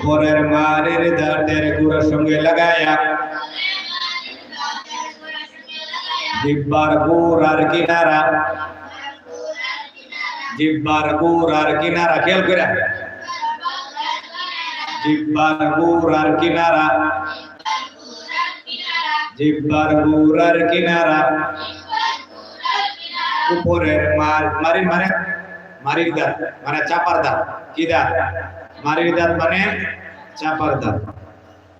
পরের মারের দাঁতের গুঁড়োর সঙ্গে লাগায়া জিব্বার গুড় আর কিনারা জিব্বার গুড় আর কিনারা খেয়াল করে জিব্বার গুড় আর কিনারা জিব্বার গুড় আর কিনারা উপরের মার মারির মানে মারির দাঁত মানে চাপার দাঁত কি দাঁত মারির মানে চাপার দাঁত।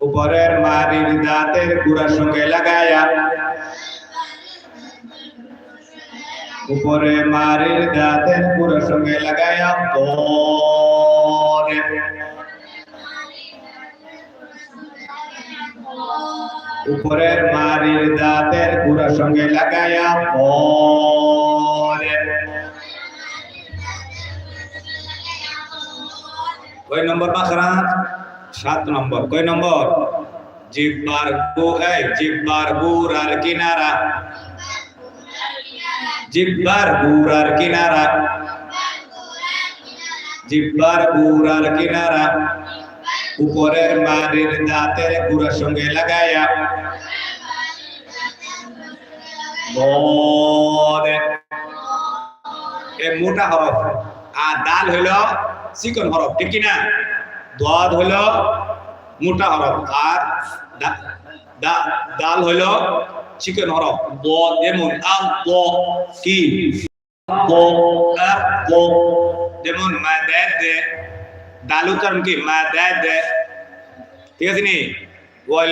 উপরের মারির দাঁতের গুড়ার সঙ্গে লাগায়া। উপরে মারির দাঁতের গুড়ার সঙ্গে লাগায়া পরে। উপরের মারির দাঁতের গুড়ার সঙ্গে পরে। কয় নম্বর মাখরাজ সাত নম্বর। কয় নম্বর? জিব্বার গো জিব্বার আর কিনারা। জিব্বার গুড় আর কিনারা। জিব্বার গুড় আর কিনারা। উপরের মারির দাঁতের গুড়ার সঙ্গে লাগায়া। মোটা হরফ। আর দাল হইল চিকন হরফ, ঠিক কিনা? দদ হইল মোটা হরফ, আর দাল হইল চিকন হরফ। ব যেমন, আল, ব, কি? ব, আর, ব যেমন মাদাদ দালু কারণ কি? মাদাদ ঠিক আছে নি? ওয়াল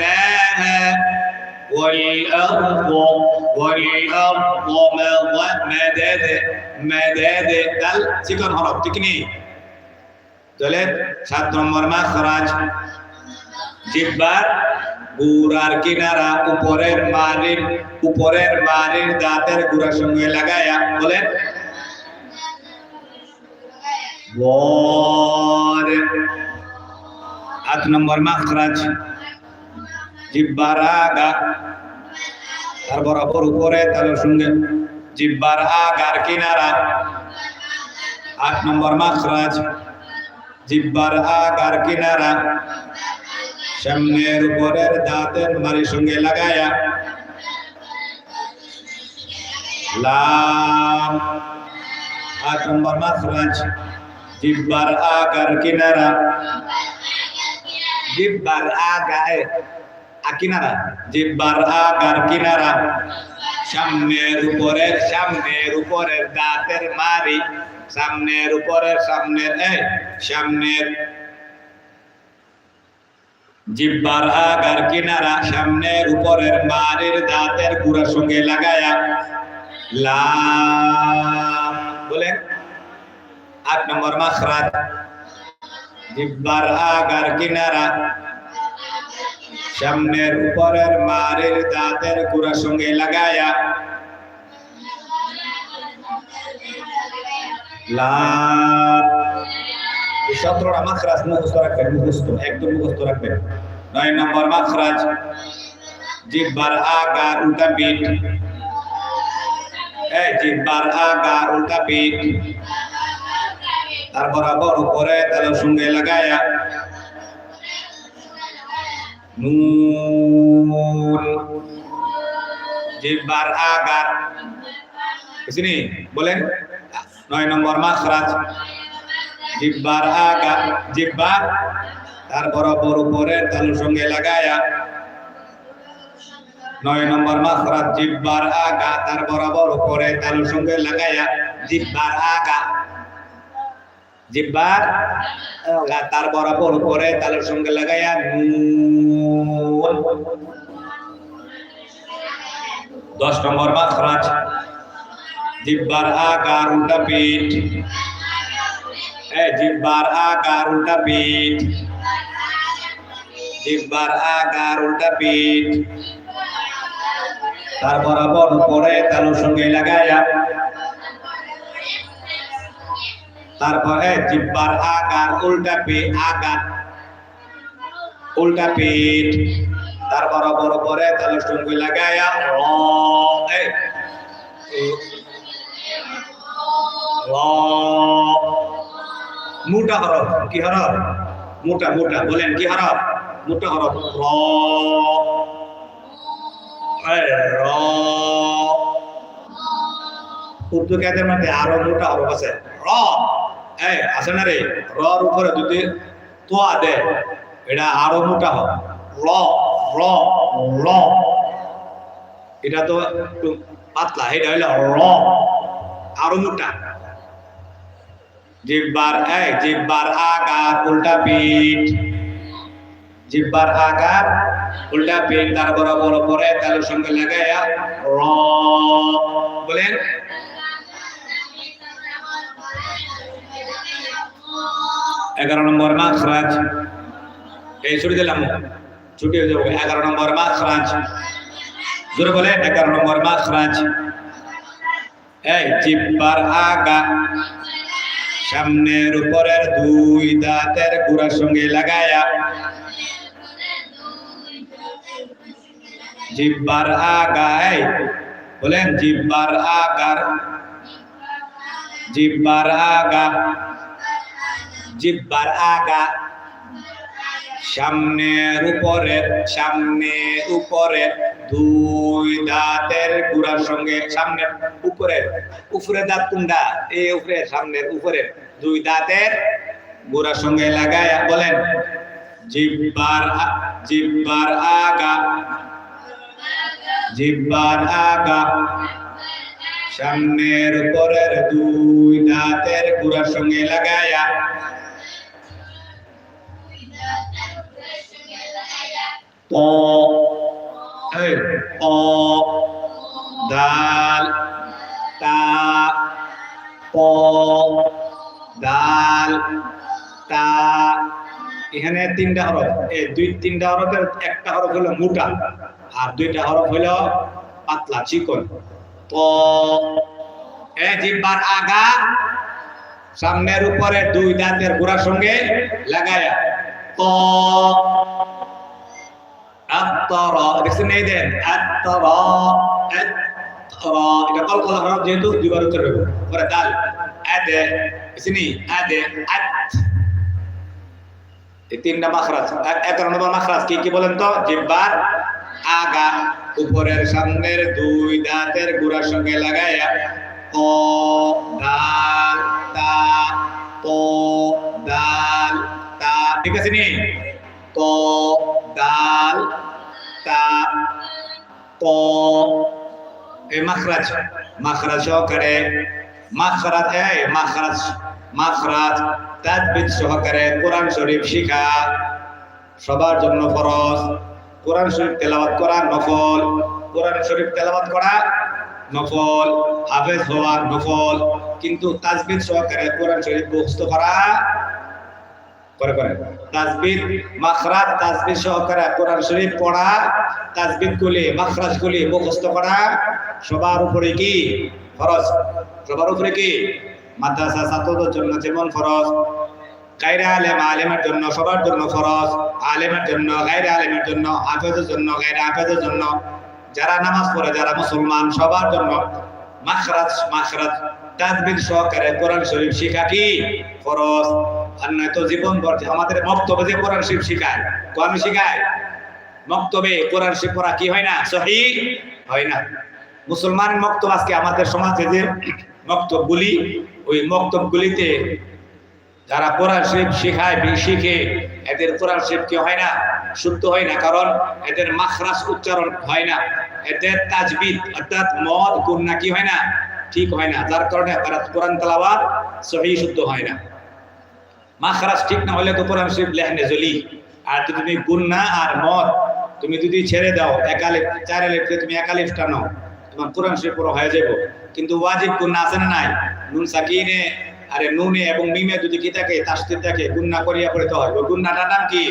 নে হ্যাঁ والأرض والأرض مض- مدد مدد دل চিকন হরফ ঠিক নেই তাহলে সাত নম্বর মাখরাজ জিব্বার গুড়ার কিনারা উপরের মারির উপরের মারির দাঁতের গুড়ার সঙ্গে লাগায়া বলেন বরে আট নম্বর মাখরাজ জিব্বার আগা। তার বরাবর উপরে, তার সঙ্গে জিব্বার আগার কিনারা। আট নম্বর মাখরাজ, জিব্বার আগার কিনারা। সামনের উপরের দাঁতের মারির সঙ্গে লাগায়া। লাম আট নম্বর মাখরাজ, জিব্বার আগার কিনারা। জিব্বার আগায় কিনারা জিব্বার আগার কিনারা। সামনের উপরের সামনের উপরের দাঁতের মারি। সামনের উপরের, সামনের, এই, সামনের। জিব্বার আগার কিনারা, সামনের উপরের মারির দাঁতের গুড়ার সঙ্গে লাগায়া। লাম বলেন। আট নম্বর মাখরাজ। জিব্বার আগার কিনারা সামনের উপরের মারের দাঁতের গুড়ার সঙ্গে লাগায়া। সতেরোটা মাখরাজ মুখস্থ একদম নয় নম্বর উল্টা উল্টা তার বরাবর উপরে তার সঙ্গে লাগায়া। নুন জিব্বার আগার বুঝিনি বলেন নয় নম্বর মাখরাজ জিব্বার আগা জিব্বার তার বরাবর উপরে তার সঙ্গে লাগায়া নয় নম্বর মাখরাজ জিব্বার আগা তার বরাবর উপরে তার সঙ্গে লাগায়া জিব্বার আগা জিব্বার আগা তার বরাবর উপরে তালের সঙ্গে লাগায়া নুন দশ নম্বর মাখরাজ জিব্বার আগার উল্টা পিঠ। জিব্বার আগার উল্টা পিঠ। জিব্বার আগার উল্টা পিঠ। তার বরাবর উপরে তালুর সঙ্গে লাগায়া তারপরে জিব্বার আগার উল্টা পে আগার উল্টা পেট তার বরাবর উপরে তালুর সঙ্গে লাগায়া মোটা হরফ, কি হরফ? মোটা মোটা, বলেন কি হরফ? মোটা হরফ, র। উর্দু কাদের মধ্যে আরও মোটা হরফ আছে। র। আছে না রে? রর উপরে যদি তোয়া দে এটা আরও মোটা হবে। র র র। এটা তো একটু পাতলা, এটা হইল র। আরও মোটা। জিব্বার এক, জিব্বার আকার উল্টা পিঠ। জিব্বার আকার উল্টা পিঠ, তার বরাবর পরে তালুর সঙ্গে লাগাইয়া র। বলেন। এগারো নম্বর মাখরাজ এই ছুটি দিলাম। ছুটি হয়ে যাব এগারো নম্বর মাখরাজ জোরে বলে, এগারো নম্বর মাখরাজ এই, জিব্বার আগা। সামনের উপরের দুই দাঁতের গুড়ার সঙ্গে লাগায়া। জিব্বার আগায় বলেন জিব্বার আগার। জিব্বার আগা। জিব্বার আগা। সামনের উপরে সামনে উপরে, দুই দাঁতের গুড়ার সঙ্গে সামনের উপরে। উপরে দাঁত কোনটা? এই উপরে, সামনের উপরে। দুই দাঁতের গুড়ার সঙ্গে লাগায়া বলেন, জিব্বার জিব্বার আগা। জিব্বার আগা। সামনের উপরের দুই দাঁতের গুড়ার সঙ্গে লাগায়া প এই। প দাল তা প দাল তা। এখানে তিনটা হরফ। এই দুই তিনটা হরফের একটা হরফ হলো মোটা আর দুইটা হরফ হলো পাতলা চিকন। প এ জিব্বার আগা সামনের উপরে দুই দাঁতের গোড়ার সঙ্গে লাগায়া। প আত্তরা দেখছেন এই দেন আত্তরা আত্তরা এটা কলকলা হরফ যেহেতু দুইবার উত্তর হবে পরে দাল আদে এসিনি আদে আত এই তিনটা মাখরাজ এক- এগারো নম্বর মাখরাজ কি কি বলেন তো জিব্বার আগা উপরের সামনের দুই দাঁতের গোড়ার সঙ্গে লাগাইয়া ক দাল তা ক দাল তা ঠিক আছে নি ক দাল তা ক, এই মাখরাজ মাখরাজ সহকারে, মাখরাজ, এই মাখরাজ মাখরাজ, তাজবিদ সহকারে কোরআন শরীফ শিখা, সবার জন্য ফরজ। কোরআন শরীফ তেলাওয়াত করা নফল, কোরআন শরীফ তেলাওয়াত করা নফল, হাফেজ হওয়া নফল, কিন্তু তাজবিদ সহকারে কোরআন শরীফ মুখস্থ করা করে করে তাজবিদ, মাখরাজ, তাজবিদ সহকারে কোরআন শরীফ পড়া, তাজবিদ গুলি, মাখরাজ গুলি মুখস্থ করা, সবার উপরে কি? ফরজ। সবার উপরে কি? মাদ্রাসা ছাত্রদের জন্য যেমন ফরজ, গায়রা আলেম, আলেমের জন্য সবার জন্য ফরজ, আলেমের জন্য, গায়রা আলেমের জন্য, হাফেজের জন্য, গায়রা হাফেজের জন্য। যারা নামাজ পড়ে, যারা মুসলমান, সবার জন্য মাখরাজ মাখরাজ। তাজবিদ সহকারে কোরআন শরীফ শিখা কি? ফরজ। আর নয়তো জীবন আমাদের বক্তব্য যে কোরআন শরীফ শিখায়, কোরআন শিখায়? মক্তবে কোরআন শরীফ পড়া কি হয় না? সহি হয় না। মুসলমান মক্তব আজকে আমাদের সমাজে যে মক্তবগুলি, ওই মক্তবগুলিতে যারা কোরআন শরীফ শেখায়, শিখে, এদের কোরআন শরীফ কি হয় না? শুদ্ধ হয় না। কারণ এদের মাখরাস উচ্চারণ হয় না। এদের তাজবিদ অর্থাৎ মদ, গুন্না কি হয় না? ঠিক হয় না। যার কারণে কোরআন তালাবাদ সহি, শুদ্ধ হয় না। মাখরাস ঠিক না হলে তো কোরআন শরীফ লেখনে জলি আর যদি তুমি গুন্না আর মদ তুমি যদি ছেড়ে দাও একালিফ চার আলিফকে তুমি একালিফ টানো তোমার কোরআন শরীফ পুরো হয়ে যাব। কিন্তু ওয়াজিব গুন্না আছে না নাই? নুন সাকিনে, আরে নুনে এবং মিমে যদি কি থাকে তাসদিদ থাকে গুন্না করিয়া পড়তে হয়। ওই গুন্নাটার নাম কি?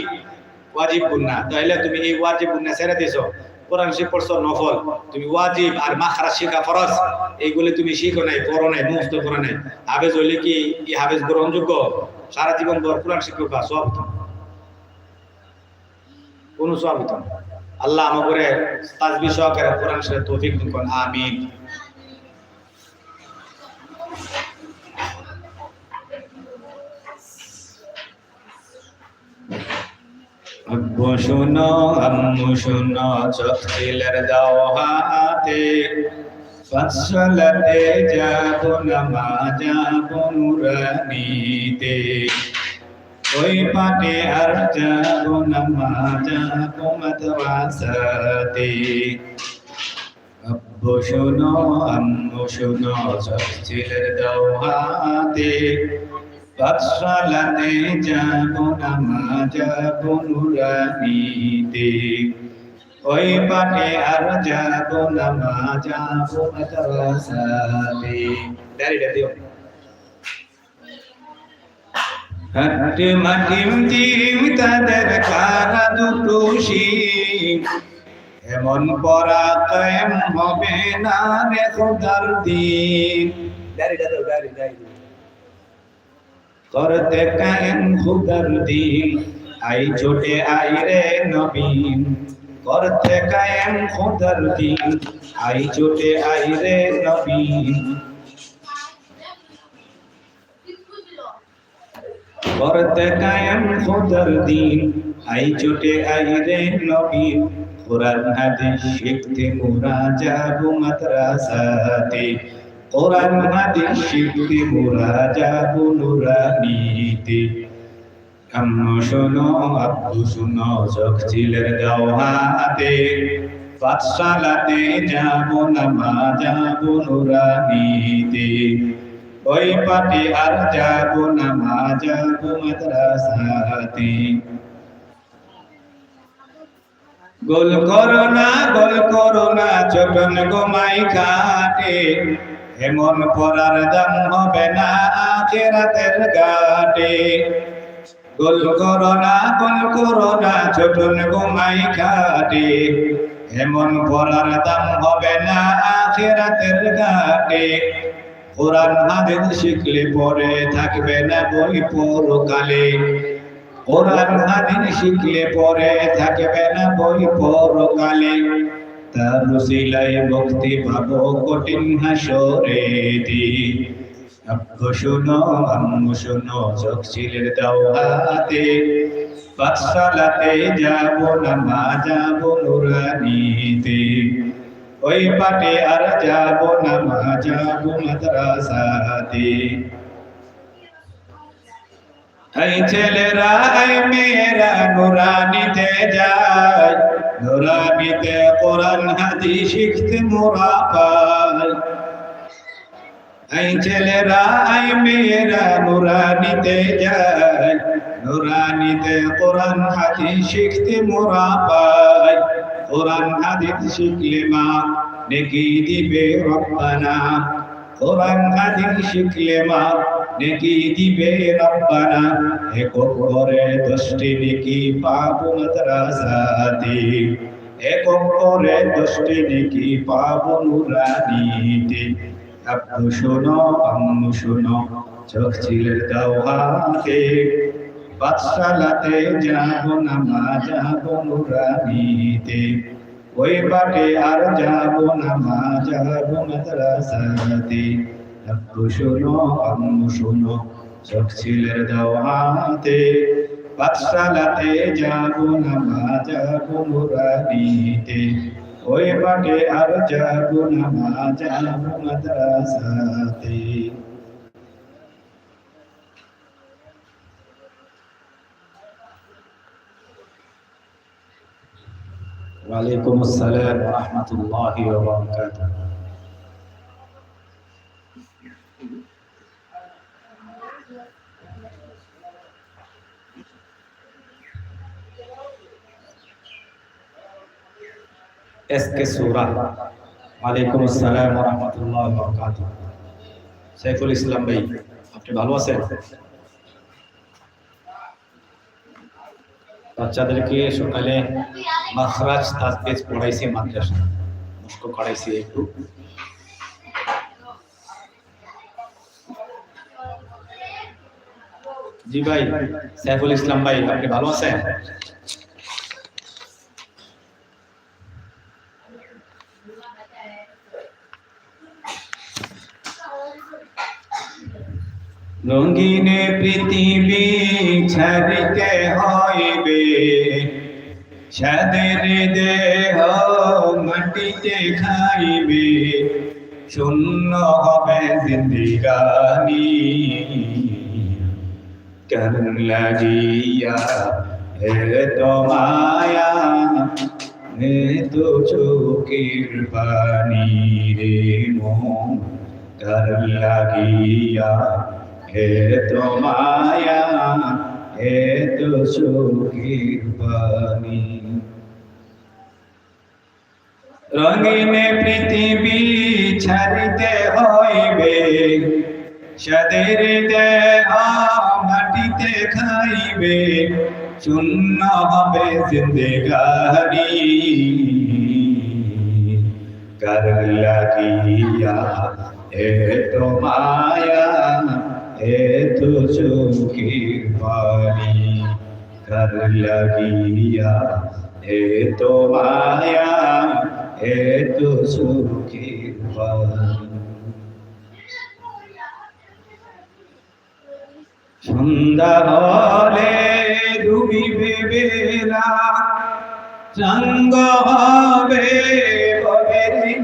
ওয়াজিব গুন্না তাহলে তুমি এই ওয়াজিব গুন্না ছেড়ে দিছো কোরআন শিখ পড়ছো নফল, তুমি ওয়াজিব আর মাখরা শিখা ফরজ, এইগুলি তুমি শিখো নাই করো নাই, মুখস্থ করো নাই হাফেজ হইলে কি এই হাফেজ গ্রহণযোগ্য সারা জীবন ভর কোরআন শিক্ষক সব হতো। কোনো সব হতো। আল্লাহ আমাকে তাজবি সহকারে কোরআন শরীফ তৌফিক দিন আমিন আব্বু শুনো আম্মু শুনো চোখ দাও হাতে। ফসলতে যাব নামাজ যাব নুরানিতে ওই পাটে আর যাব নামাজ যাব মাদ্রাসাতে আব্বু শুনো আম্মু শুনো চোখ ছিলের দাও হাতে। পাঠশালাতে যাব নামাজ নুরানিতে। ওই পাটে আর যাব নামাজ মাদ্রাসাতে দাঁড়িয়ে দিও। হাটে মাটিম জিম তাদের কারা দুটো এমন পরা কায়েম হবে না রে খোদার দিন। দাঁড়িয়ে দাঁড়িয়ে দাঁড়িয়ে। করতে কায়েম খুদার দিন? আই ছোটে আই রে নবীন। করতে কায়েম খুদার দিন? আই ছোটে আই রে নবীন। করতে কায়েম খুদার দিন? আই ছোটে আই রে নবীন। কোরআন হাদিস শিখতে মোরা যাব মাদ্রাসাতে। কোরআন হাদিস শিখতে মোরা যাব নুরানিতে। আম্মু শোনো, আব্বু শোনো, চোখ চিলের হাতে। পাঠশালাতে যাব নামাজ যাব নুরানিতে। ওই পাটে আর যাব নামাজ যাব মাদ্রাসাতে। গোল করো না, গোল করো না চটন গোমাই খাটে এমন পরার দাম হবে না আখেরাতের গাটে গোল করো না গোল করো না চটন গোমাই খাটে। এমন পরার দাম হবে না আখেরাতের গাটে কোরআন, হাদিস শিখলে পরে থাকবে না বই পরকালে। কোরআন, হাদিস শিখলে পরে থাকবে না বই পরকালে। তার রসিলাই মুক্তি পাবো কঠিন হাসরে দি। আব্বু শুনো আম্মু শুনো চোখ ছিলের দাও হাতে। পাঠশালাতে যাব না যাব নুরানিতে। ওই পাটে আর যাব না যাব মাদ্রাসাতে। এই ছেলেরা, এই মেয়েরা নুরানিতে যায়। নুরানিতে কোরআন, হাদিস, শিখতে মোরা পায় এই ছেলেরা, এই মেয়েরা নুরানিতে যায়। নুরানিতে কোরআন, হাদিস, শিখতে মোরা পায় কোরআন, হাদিস শিখলে মা নেকি দিবে রব্বানা। কোরআন হাদিস শিখলে মা নেকি দিবে রব্বানা। একক করে দশটি নেকি পাবো মাদ্রাসাতে। একক করে দশটি নেকি পাবো নুরানিতে। আব্বু শোনো, আম্মু শোনো, চোখ ছিলের দাও হাতে। পাঠশালাতে যাব না, মা যাব নুরানিতে। ওই পাটে আর যাব না, মা যাব মাদ্রাসাতে আব্বু শোনো, আম্মু শোনো, চোখ ছিলের দাও হাতে পাঠশালাতে যাব না, মা যাব নুরানিতে ওই পাটে আর যাব না, মা যাব মাদ্রাসাতে। ওয়ালাইকুম আসসালাম ওয়া রাহমাতুল্লাহি ওয়া বারাকাতুহু এসকে সূরা ওয়ালাইকুম আসসালাম ওয়া রাহমাতুল্লাহি ওয়া বারাকাতুহু সাইফুল ইসলাম ভাই আপনি ভালো আছেন বাচ্চাদেরকে সকালে মাখরাজ তাজবিজ পড়াইছি মাদ্রাসা মুস্ক করাইছি একটু জি ভাই সাইফুল ইসলাম ভাই আপনি ভালো আছেন রঙিনে পৃথিবী ছাড়িতে হইবে। সাদের দেহ মাটিতে খাইবে। শূন্য হবে জিন্দিগানি। কেন লাগিয়া হে তো মায়া হে তো চোখের পানি রে মন। কর লাগিয়া হে তো মায়া হে তো চোখের পানি রঙিনে পৃথিবী ছাড়িতে হইবে সাদের দেহ মাটিতে খাইবে, শূন্য হবে জিন্দেগানি কর লাগিয়া এ তো মায়া এ তো চোখের পানি কর লাগিয়া এ তো মায়া এ তো চোখের পানি সন্ধ্যা হলে ডুবিবে বেলা সঙ্গ হবে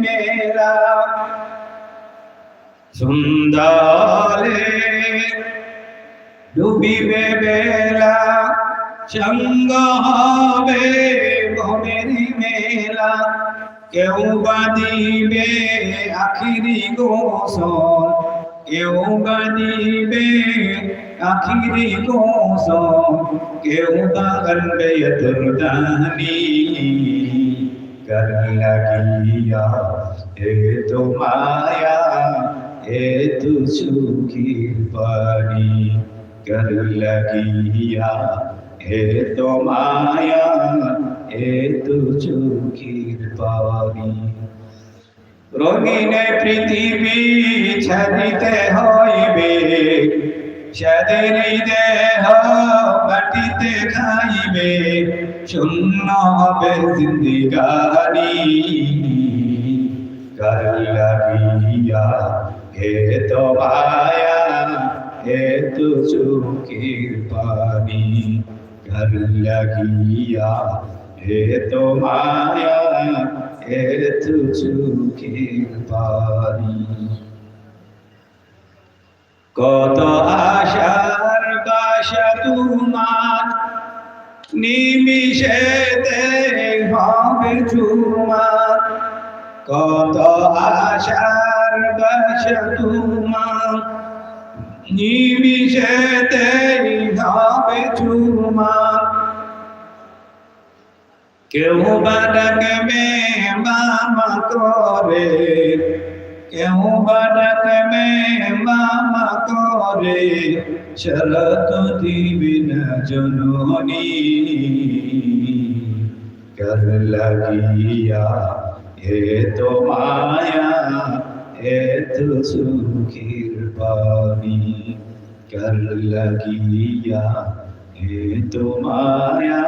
মেলা সুন্দরে ডুবিবে বেলা সঙ্গ হবে ববের মেলা। কেউ বাদিবে আখিরি গোসল, কেউ বাদিবে আখিরি গোসল, কেউ বাগলবে দুর্দানি কর লাগিয়া, এ তো মায়া, এ তো সুখীর পানি কর লাগিয়া, এ তো মায়া, এ তো চোখের পানি রঙিনে পৃথিবী ছাড়িতে হইবে সাদের দেহ মাটিতে খাইবে, শূন্য হবে জিন্দিগানি কর লাগিয়া হে তো মায়া হে তো চোখের পানি কর লাগিয়া হে তো মায়া হে তো চোখের পানি। কত আশার বাসা তোমার নিমিশেতে হবে তোমার। কত আশার বাসা তোমার নিমিশেতে হবে তোমার কেউ বা ডাকবে মামা করে, কেউ বা ডাকবে মামা করে শরত দিবি না জননী। কর লাগিয়া এ তো মায়া, এ তো সুখীর পানি কর লাগিয়া এ তো মায়া,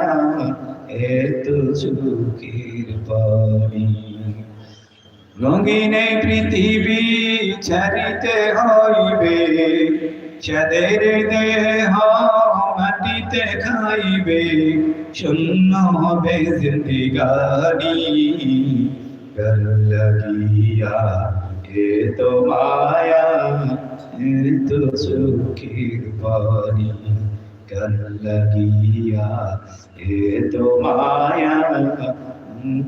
এ তো সুখীর পানি রঙিন পৃথিবী ছাড়িতে হইবে সাদের দেহ মাটিতে খাইবে, শূন্য হবে জিন্দিগানি কর লাগিয়া এ তো মায়া এ তো সুখীর পানি কর লাগিয়া এ তো মায়া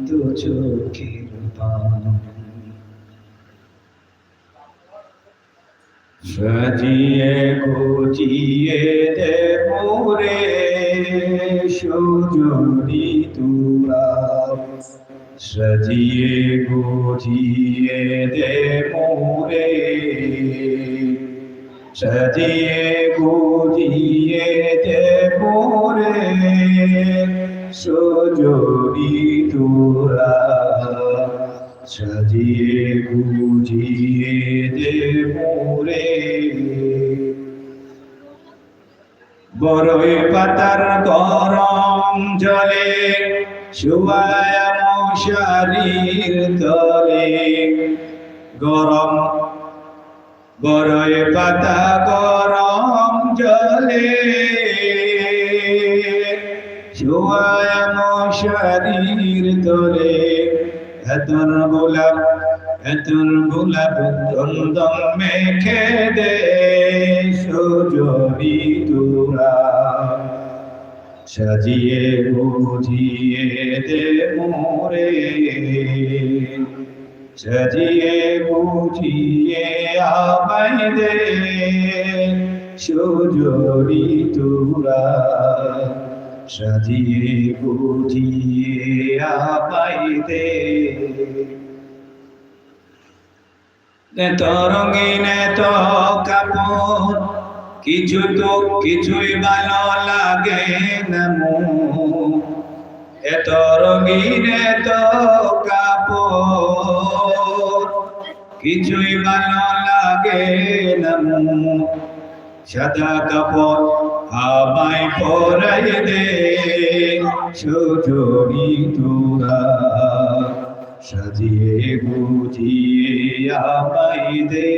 তো চোখের পানি। সাজিয়ে গুজিয়ে দে মোরে সুজনি তুরা। সাজিয়ে গুজিয়ে দে মোরে সাজিয়ে গুজিয়ে দে মোরে সুজনি তুরা সাজিয়ে গুজিয়ে দে মোরে বড়ই পাতার গরম জলে, শুয়ায় মশারির তলে, গরম বড়ই পাতা গরম জলে। শোয়ায় মশারির তোরে এতর গোলাপ এতর গোলাপ চন্দন মেখে দে সুজনি তোরা। সাজিয়ে বুঝিয়ে দে মোরে। সাজিয়ে বুঝিয়ে আমায় দে সুজনি তোরা সাজিয়ে বুঝিয়ে আমায় দে এত রঙিন এত কাপড় কিছু তো কিছুই ভালো লাগে না এত রঙিন, এত কাপড়। কিছুই ভালো লাগে না। সাদা কাপড় আমায় পরাই দে, সুজনি তোরা। সাজিয়ে বুঝিয়ে আমায় দে,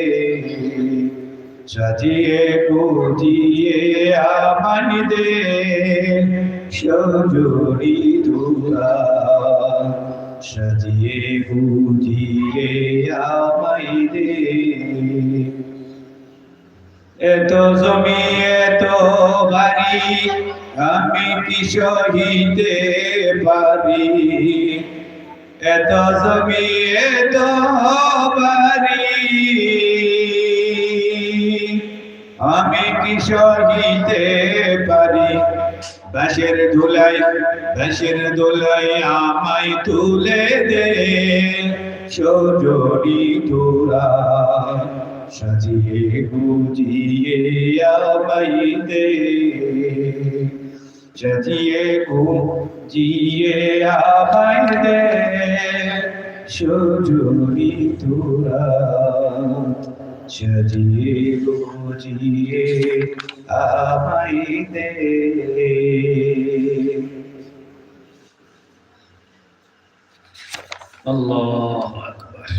সাজিয়ে বুঝিয়ে আমায় দে। সুজনি তোরা সাজিয়ে বুঝিয়ে আমায় দে। এত জমি, এত বাড়ি, আমি কি সহিতে পারি? এত জমি, এত বাড়ি, আমি কি সহিতে পারি? বাঁশের ধুলাই বাঁশের দোলাই আমায় তুলে দে। সজনি তোরা সাজিয়ে গুজিয়ে আমায় দে। সাজিয়ে গুজিয়ে আমায় দে। সজনি তোরা সাজিয়ে গুজিয়ে আমায় দে আল্লাহ আকবার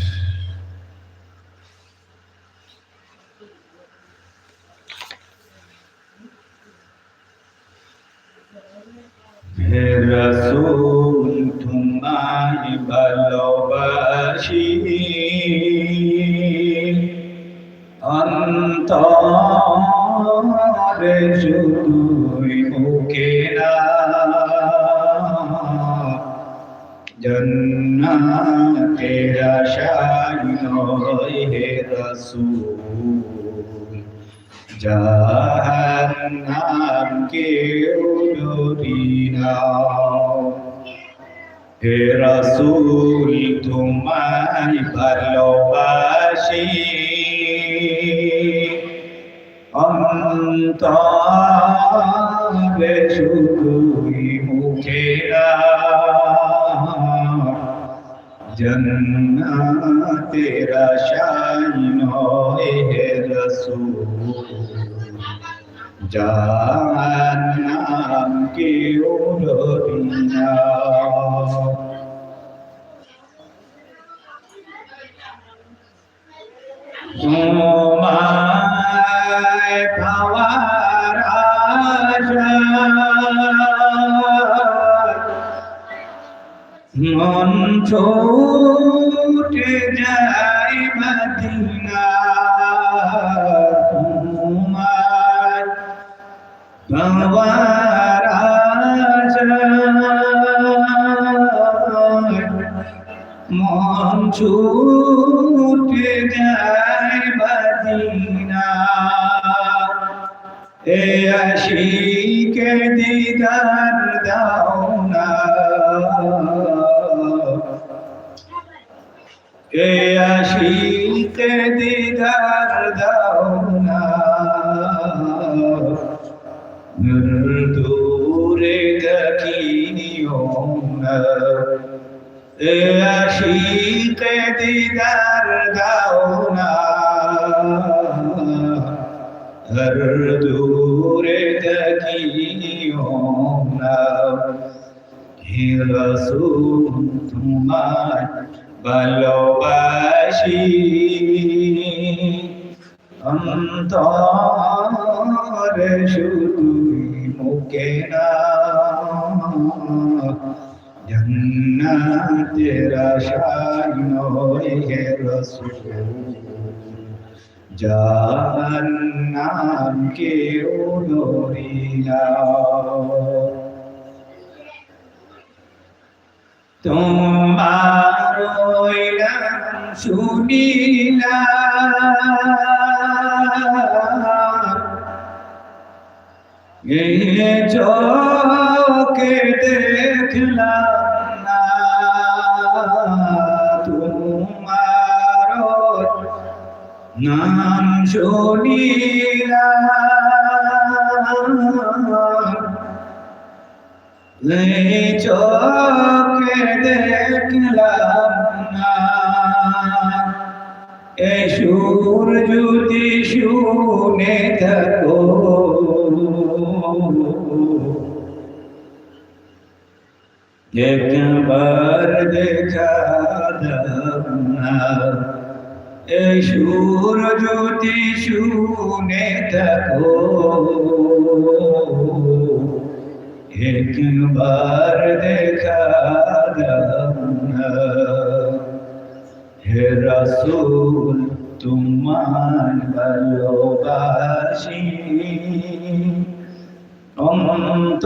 হে রসুল তোমায় ভালোবাসি অন্তরে শুধুই মুখে জন্নাতের নয় হে রসুল। জাহান্নাম কেউ ডরি না। তোমায় পাওয়ার আশায় মন ছোটে যায় মদিনা তোমার পাওয়ার আশায় মন ছুটে যায় আশিকে দিদার দাও না। এ আশিকে দিদার দাও না। দূরে দেখিও না। এ আশিকে দিদার রসুল তোমার ভালোবাসি অন্তরে শুধু মুখে না জন্নাতের আশায় নয় হে কেউ নরিলা তোমার শুনিলা। এ চোখে দেখলাম না তোমার নাম শুনিলাম এই চোখে দেখলাম না এই সুর যদি শুনে থাকো। একবার দেখা দাও সুর যদি শুনে থাকো। একবার দেখা হে রসুল তোমার ভালোবাসি। অনন্ত